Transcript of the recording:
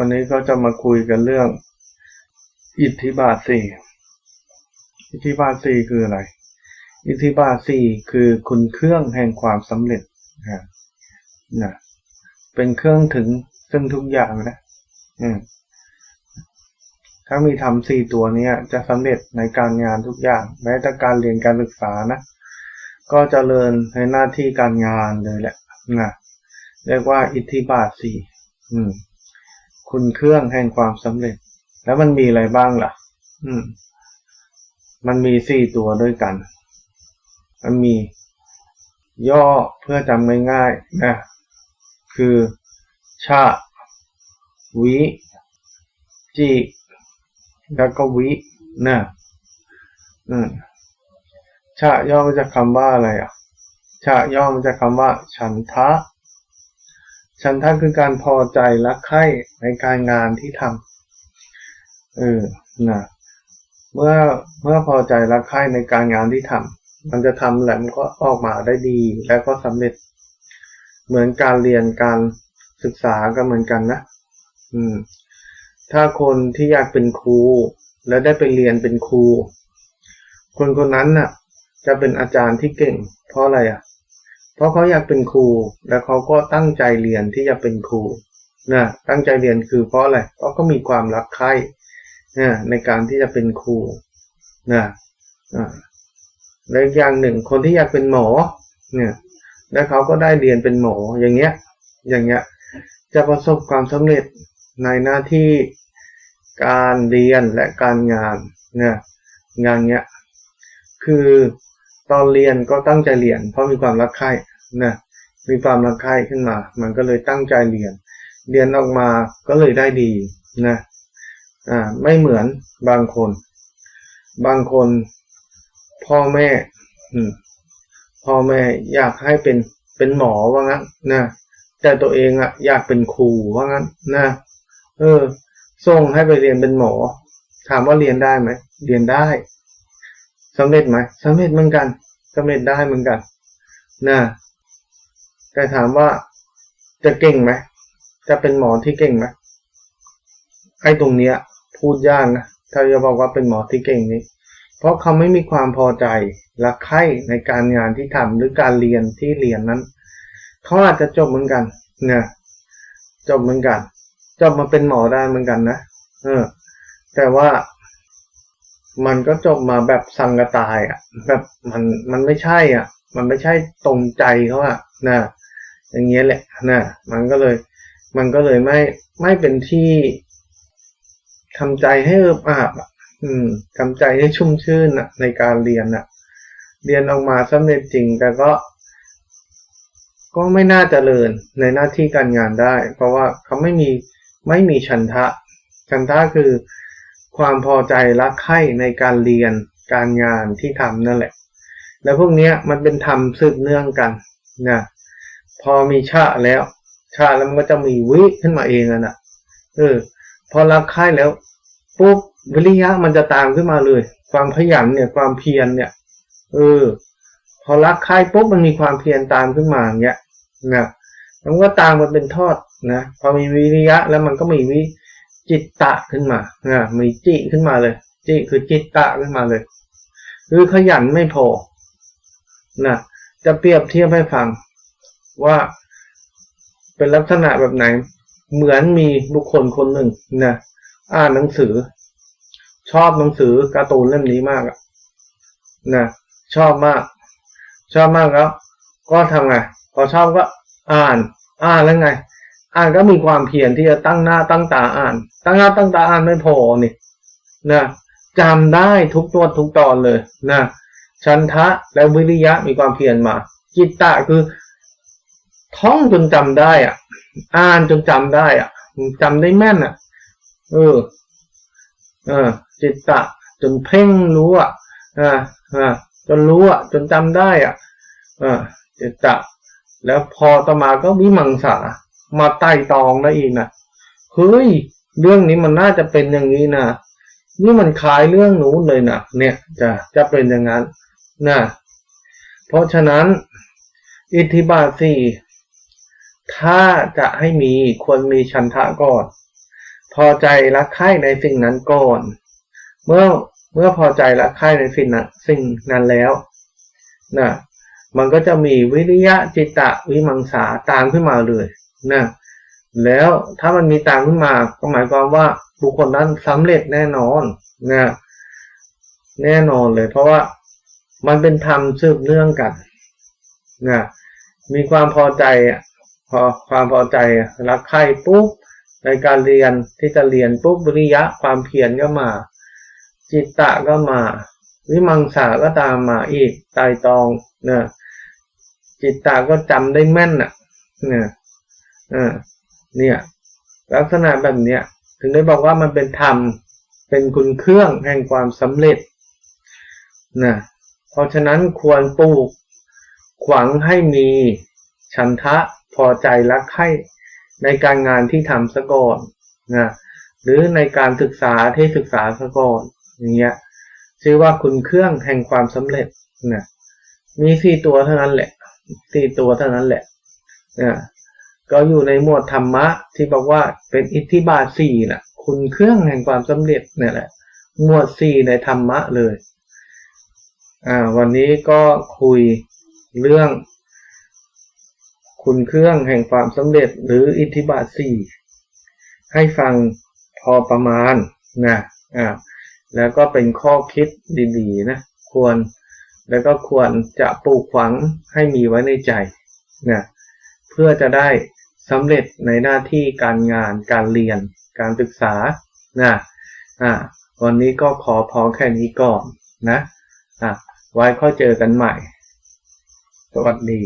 วันนี้ก็จะมาคุยกันเรื่อง อิทธิบาทสี่อิทธิบาทสี่คืออะไร อิทธิบาทสี่คือคุณเครื่องแห่งความสำเร็จนะนะเป็นเครื่องถึงซึ่งทุกอย่างนะอืมถ้ามีทำสี่ตัวนี้จะสำเร็จในการงานทุกอย่าง แม้แต่การเรียนการศึกษานะ ก็จเจริญในหน้าที่การงานเลยแหละนะเรียกว่าอิทธิบาทสี่อืม คุณเครื่องแห่งความสำเร็จ แล้วมันมีอะไรบ้างล่ะ อืม มันมีสี่ตัวด้วยกัน มันมีย่อเพื่อจำง่ายๆนะ คือ ชา วิ จิ แล้วก็วิ นะ อืม ชาย่อมาจากคำว่าอะไรอะ ชาย่อมาจากคำว่า ฉันทะ ฉันทะคือการพอใจและใคร่ในการงานที่ทำเออนะเมื่อเมื่อพอใจและใคร่ในการงานที่ทำมันจะทำแล้วมันก็ออกมาได้ดีแล้วก็สำเร็จ เหมือนการเรียนการศึกษาก็เหมือนกันนะ อืม ถ้าคนที่อยากเป็นครู แล้วได้ไปเรียนเป็นครู คนคนนั้นน่ะ จะเป็นอาจารย์ที่เก่ง เพราะอะไรอะ เพราะเขาอยากเป็นครูแล้วเขาก็ตั้งใจเรียนที่จะเป็นครูนะตั้งใจเรียนคือเพราะอะไรเพราะก็มีความรักใคร่นะในการที่จะเป็นครูนะและอย่างหนึ่งคนที่อยากเป็นหมอ เนี่ย แล้วเขาก็ได้เรียนเป็นหมออย่างเงี้ย อย่างเงี้ย จะประสบความสำเร็จในหน้าที่การเรียนและการงานเนี่ยงานเนี้ยคือตอนเรียนก็ตั้งใจเรียน เพราะมีความรักใคร่ นะมีความรักใคร่ขึ้นมา มันก็เลยตั้งใจเรียน เรียนออกมาก็เลยได้ดีนะอ่าไม่เหมือนบางคน บางคนพ่อแม่พ่อแม่อยากให้เป็นเป็นหมอว่างั้นนะแต่ตัวเองอะอยากเป็นครูว่างั้นนะเออ ส่งให้ไปเรียนเป็นหมอ ถามว่าเรียนได้ไหมเรียนได้สำเร็จไหมสำเร็จเหมือนกันสำเร็จได้เหมือนกันนะ แต่ถามว่าจะเก่งไหมจะเป็นหมอที่เก่งไหมไอ้ตรงเนี้ย พูดยากนะถ้าจะบอกว่าเป็นหมอที่เก่งนี้ เพราะเขาไม่มีความพอใจและใคร่ในการงานที่ทำหรือการเรียนที่เรียนนั้นเขาอาจจะจบเหมือนกันนะจบเหมือนกันจบมาเป็นหมอได้เหมือนกันนะเออ แต่ว่ามันก็จบมาแบบสังกตายอะ แบบมันมันไม่ใช่อะ มันไม่ใช่ตรงใจเขาอะนะ อย่างเงี้ยแหละนะมันก็เลย มันก็เลยไม่ไม่เป็นที่ทำใจให้เอิบอาบอืมทำใจให้ชุ่มชื่นอะในการเรียนอะเรียนออกมาสำเร็จจริงแต่ก็ ก็ไม่น่าจเจริญในหน้าที่การงานได้ เพราะว่าเขาไม่มีไม่มีชันทะ ชันทะคือความพอใจรักใคร่ในการเรียนการงานที่ทำนั่นแหละ แล้วพวกนี้มันเป็นธรรมสืบเนื่องกันนะ พอมีชาแล้ว ชาแล้วมันก็จะมีวิขึ้นมาเองนะเออ พอรักใคร่แล้วปุ๊บวิริยะมันจะตามขึ้นมาเลย ความขยันเนี่ยความเพียรเนี่ย เออ พอรักใคร่ปุ๊บมันมีความเพียรตามขึ้นมาอย่างเงี้ยนะมันก็ตามมันเป็นทอดนะพอมีวิริยะแล้วมันก็มีวิจิตตะขึ้นมานะมีจิขึ้นมาเลยจิคือจิตตะขึ้นมาเลยคือขยันไม่พอนะจะเปรียบเทียบให้ฟัง ว่าเป็นลักษณะแบบไหน เหมือนมีบุคคลคนหนึ่งนะอ่านหนังสือ ชอบหนังสือการ์ตูนเล่มนี้มากอะนะชอบมาก ชอบมากแล้ว ก็ทำไงพอชอบก็อ่าน อ่านแล้วไง อ่านก็มีความเพียรที่จะตั้งหน้าตั้งตาอ่าน ตั้งหน้าตั้งตาอ่านไม่พอนี่นะจำได้ทุกตัวทุกตอนเลยนะชันทะและวิริยะมีความเพียรมา จิตตะคือ ท่องจนจำได้ อะ อ่านจนจำได้ อะจำได้แม่นอะ เออ เออ จิตตะ จนเพ่งรู้อะอ่าอ่าจนรู้อะ จนจำได้อะอ่าจิตตะ แล้วพอต่อมาก็วิมังสามาไต่ตองแล้วอีกนะเฮ้ยเรื่องนี้มันน่าจะเป็นอย่างนี้นะนี่มันคล้ายเรื่องนู้นเลยนะเนี่ยจะจะเป็นอย่างนั้นนะเพราะฉะนั้น อิทธิบาทสี่ ถ้าจะให้มีควรมีชันทะก่อน พอใจรักใคร่ในสิ่งนั้นก่อน เมื่อเมื่อพอใจรักใคร่ในสิ่งนั้นสิ่งนั้นแล้วนะมันก็จะมีวิริยะจิตตะวิมังสาตามขึ้นมาเลยนะแล้วถ้ามันมีตามขึ้นมาก็หมายความว่าบุคคลนั้นสำเร็จแน่นอนนะแน่นอนเลย เพราะว่ามันเป็นธรรมสืบเนื่องกันนะมีความพอใจ พอความพอใจรักใคร่ปุ๊บในการเรียนที่จะเรียนปุ๊บวิริยะความเพียรก็มา จิตตะก็มา วิมังสาก็ตามมาอีกตายตองนะจิตตาก็จำได้แม่นอะ เนี่ยอ่าเนี่ย ลักษณะแบบเนี้ย ถึงได้บอกว่ามันเป็นธรรม เป็นคุณเครื่องแห่งความสำเร็จนะเพราะฉะนั้นควรปลูกขวังให้มีฉันทะ พอใจรักใคร่ในการงานที่ทำสะก่อนนะหรือในการศึกษาที่ศึกษาสะก่อนอย่างเงี้ยชื่อว่าคุณเครื่องแห่งความสำเร็จนะมีสี่ตัวเท่านั้นแหละสี่ตัวเท่านั้นแหละนะก็อยู่ในหมวดธรรมะที่บอกว่าเป็นอิทธิบาทสี่นะคุณเครื่องแห่งความสำเร็จเนี่ยแหละ หมวดสี่ในธรรมะเลยอ่าวันนี้ก็คุยเรื่อง คุณเครื่องแห่งความสำเร็จหรืออิทธิบาทสี่ให้ฟังพอประมาณนะอ่าแล้วก็เป็นข้อคิดดีๆนะควรแล้วก็ควรจะปลูกฝังให้มีไว้ในใจนะเพื่อจะได้สำเร็จในหน้าที่การงานการเรียน การศึกษานะอ่าวันนี้ก็ขอพอแค่นี้ก่อนนะอะไว้ค่อยเจอกันใหม่ สวัสดี